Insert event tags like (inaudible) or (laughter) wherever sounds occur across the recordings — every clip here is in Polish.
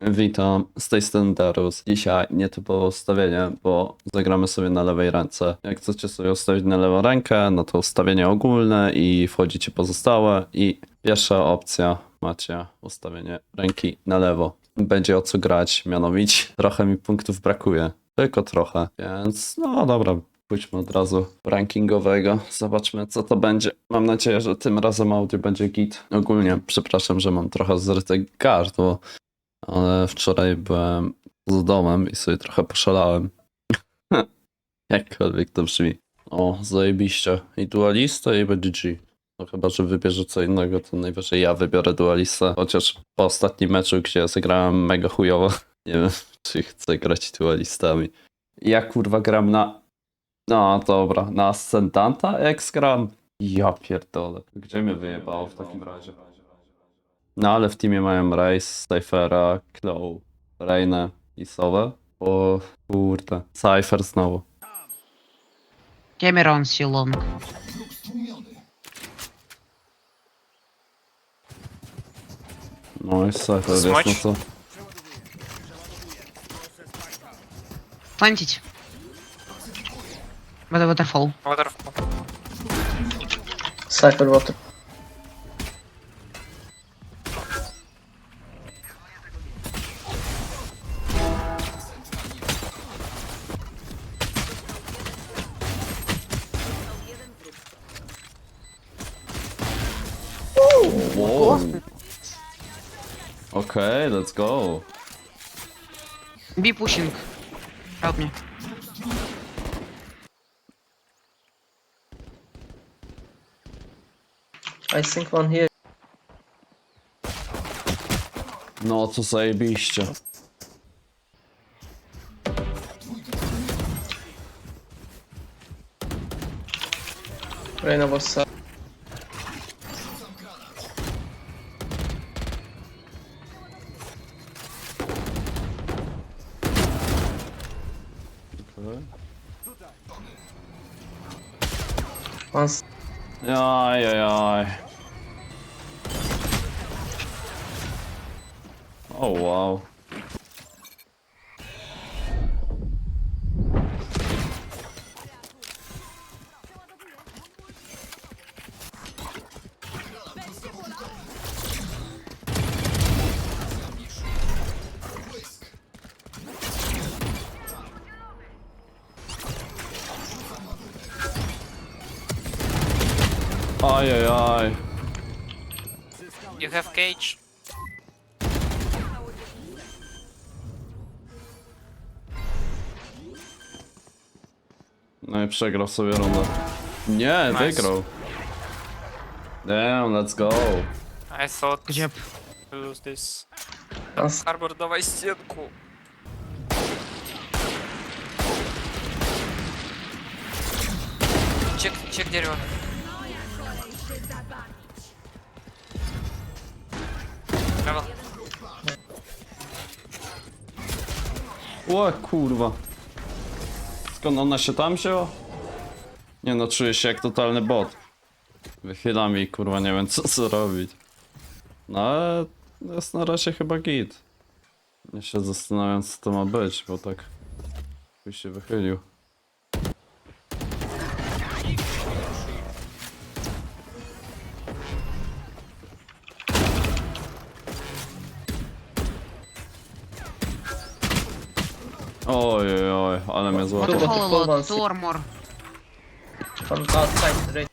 Witam, z tej strony Darus. Dzisiaj nietypowe ustawienie, bo zagramy sobie na lewej ręce. Jak chcecie sobie ustawić na lewą rękę, no to ustawienie ogólne i wchodzicie pozostałe i pierwsza opcja macie ustawienie ręki na lewo. Będzie o co grać, mianowicie trochę mi punktów brakuje, tylko trochę, więc no dobra, pójdźmy od razu rankingowego. Zobaczmy, co to będzie. Mam nadzieję, że tym razem audio będzie git. Ogólnie, przepraszam, że mam trochę zryte gardło, ale wczoraj byłem z domem i sobie trochę poszalałem. (laughs) Jakkolwiek to brzmi. O, zajebiście. I dualista i będzie G. No chyba, że wybierze co innego, to najwyżej ja wybiorę dualistę. Chociaż po ostatnim meczu, gdzie zagrałem mega chujowo, (laughs) nie wiem, czy chcę grać dualistami. Ja kurwa gram na no dobra, na Ascendanta X gram? Ja pierdolę. Gdzie mnie wyjebało w takim razie? No ale w teamie mają Race, Cyphera, Claw, Reinę i Sowę. O kurde. Cypher znowu. Cameron Silong. No i Cypher jest, no Smudge? co? Плантить. Вода waterfall. Waterfall. Cypher water. Wow. Okay, let's go. Be pushing. Help me. I think one here. No co zajebiście. Reina was side. Oh wow. You have cage. No i przegrał sobie rundę. Nie, Nice. wygrał. Damn, let's go. I thought job. to lose this. s- Harbor, dawaj стенку. Чек, чек дерево. O kurwa. Skąd ona się tam wzięła? Nie no, czuję się jak totalny bot. Wychyla mi, kurwa, nie wiem co zrobić. No ale jest na razie chyba git. Ja się zastanawiam co to ma być, bo tak... Chuj się wychylił. Oj, oj, oj, ale mnie złapał. Waterfall a lot. one Two or more. One outside. Reina.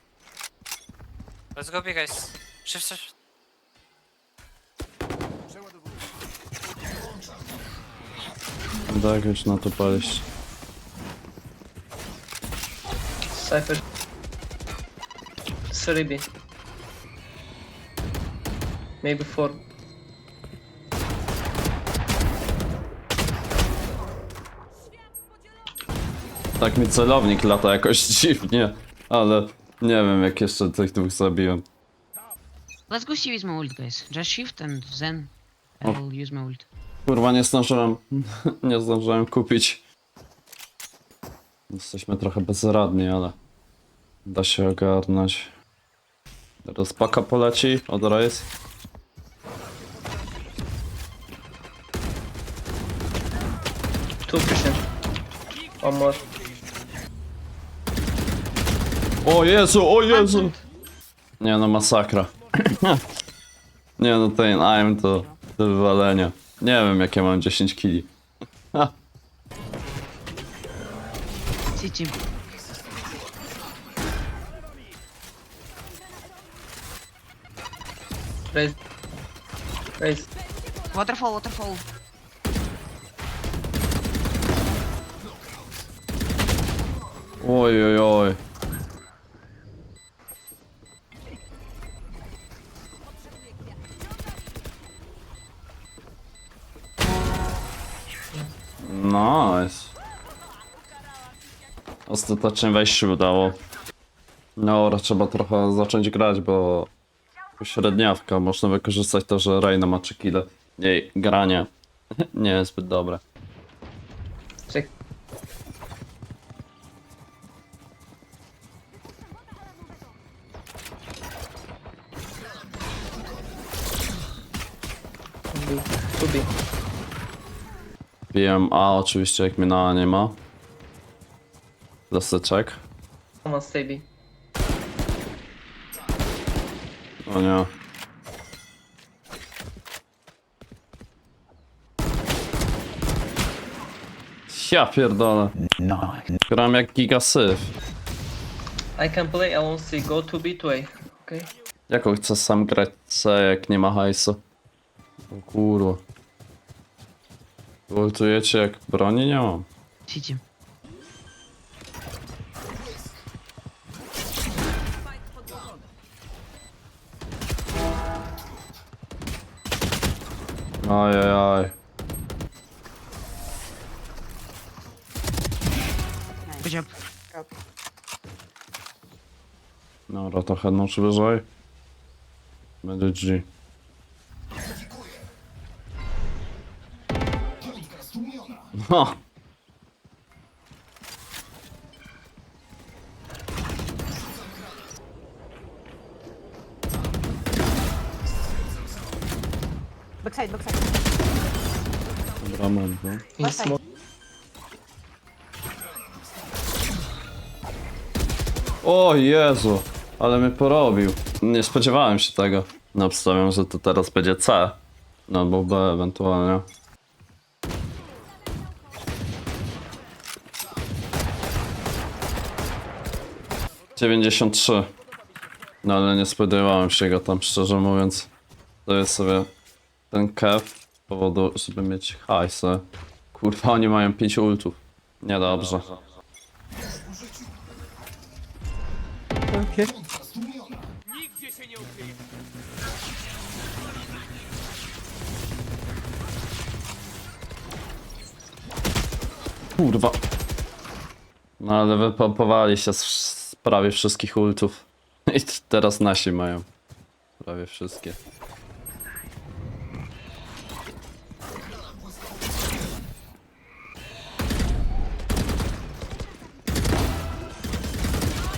Let's go, big guys. Shift, shift. Tak, już na to palić. Cypher. 3B. Maybe 4. Tak mi celownik lata jakoś (laughs) dziwnie, ale nie wiem jak jeszcze tych dwóch zabiłem. Let's go see with my ult, guys. Just shift and then I will use my ult. Kurwa nie zdążyłem, (laughs) nie zdążyłem kupić. Jesteśmy trochę bezradni, ale da się ogarnąć. Teraz paka poleci od. Two pushing. One more. O Jezu, o Jezu! Nie no, masakra. (clears throat) Nie no, ten aim to do wywalenia. Nie wiem, jakie mam 10 kili. City. Raise. Raise. Waterfall, waterfall. Oj, oj, oj. Ostatecznie wejść się udało. No, trzeba trochę zacząć grać, bo średniawka. Można wykorzystać to, że Reina ma 3 kile. Jej granie (laughs) nie jest zbyt dobre. Two B. Bijem A oczywiście, jak mnie na nie ma. Laseczek. Come on, stay B. O nie. Ja pierdolę. Gram jak gigasyf. I can play, I won't see. Go to B to A. Okay? Jaką chcę sam grać C, jak nie ma hajsu? O kurwa. Ultujecie jak broni nie mam. City. Dobra, trochę noczy wyżej. Będzie G. Ha! Backside, backside. Dobra, mam go. Small. O Jezu, ale mnie porobił. Nie spodziewałem się tego. No, obstawiam, że to teraz będzie C. No, albo B ewentualnie. Dziewięćdziesiąt trzy. No ale nie spodziewałem się go tam, szczerze mówiąc. Jest sobie ten kev z powodu, żeby mieć hajsę. Kurwa, oni mają 5 ultów. Niedobrze. Kurwa. No ale wypompowali się z, z prawie wszystkich ultów. (laughs) I teraz nasi mają. Prawie wszystkie.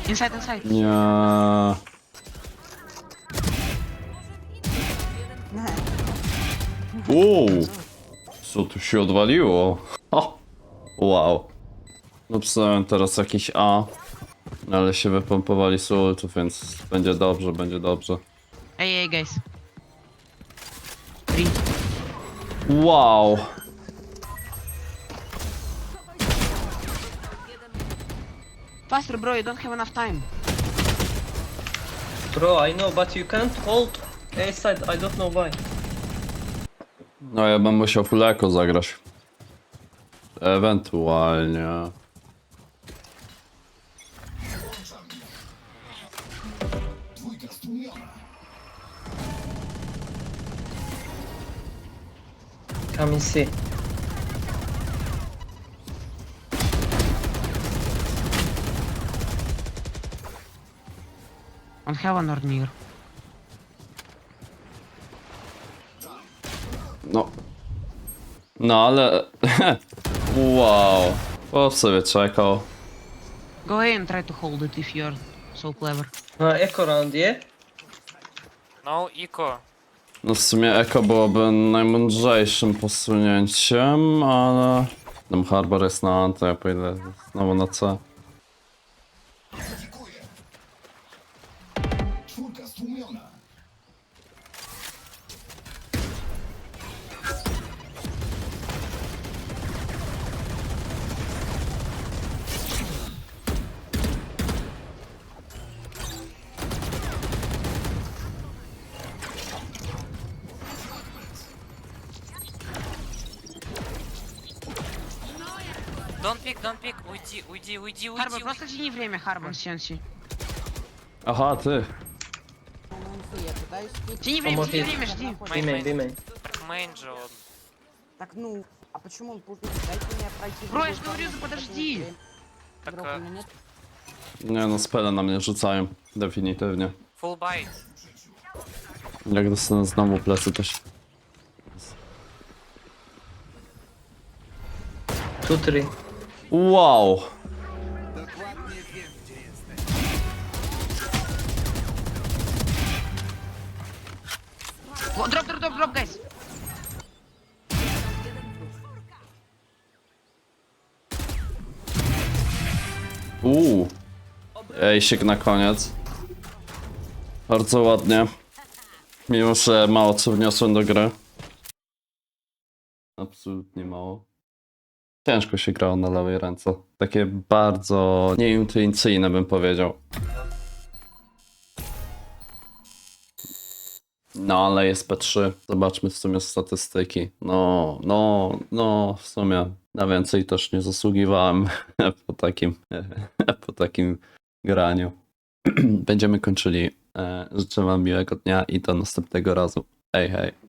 Inside, inside. Nie. Wow. Co tu się odwaliło? O. Wow. Napisałem teraz jakiś A. Ale się wypompowali z ultów, więc będzie dobrze, będzie dobrze. Hey, hey, guys. Three. Wow. Faster, bro, you don't have enough time. Bro, I know, but you can't hold A side. I don't know why. No ja bym musiał full echo zagrać. Ewentualnie. And see. On heaven or near. No. No ale... (laughs) wow. Po sobie czekał. Go ahead and try to hold it if you're so clever. Uh, echo round, yeah? No, Iko. No w sumie Eko byłoby najmądrzejszym posunięciem, ale... Tam Harbor jest na A, to ja pójdę znowu na C. Don't pick, don't pick. Уйди, уйди, уйди, уйди. Харбор, просто тяни время, Харбор, Сенси. Aha, ty. Ну, я пытаюсь тут. Тяни время, Помоги. тяни время, жди. B main, B main. Мейн же он. Так, ну, а почему он пушит? Дайте мне пройти. в Бро, я другую ж говорю, сторону, подожди. потому что Так, игрок у а, меня нет. Nie no, spele na mnie rzucają. Definitywnie. full buy. Jak dostanę znowu plecy, to się... Two, three. Wow. O, Drop, drop, drop, drop, guys. Uuu. Ejsik na koniec. Bardzo ładnie. Mimo, że mało co wniosłem do gry. Absolutnie mało. Ciężko się grało na lewej ręce. Takie bardzo nieintuicyjne bym powiedział. No, ale jest P3. Zobaczmy w sumie statystyki. No, no, no, w sumie na więcej też nie zasługiwałem (laughs) po takim, (laughs) po takim graniu. (clears throat) Będziemy kończyli. E, Życzę Wam miłego dnia i do następnego razu. Hej, hej.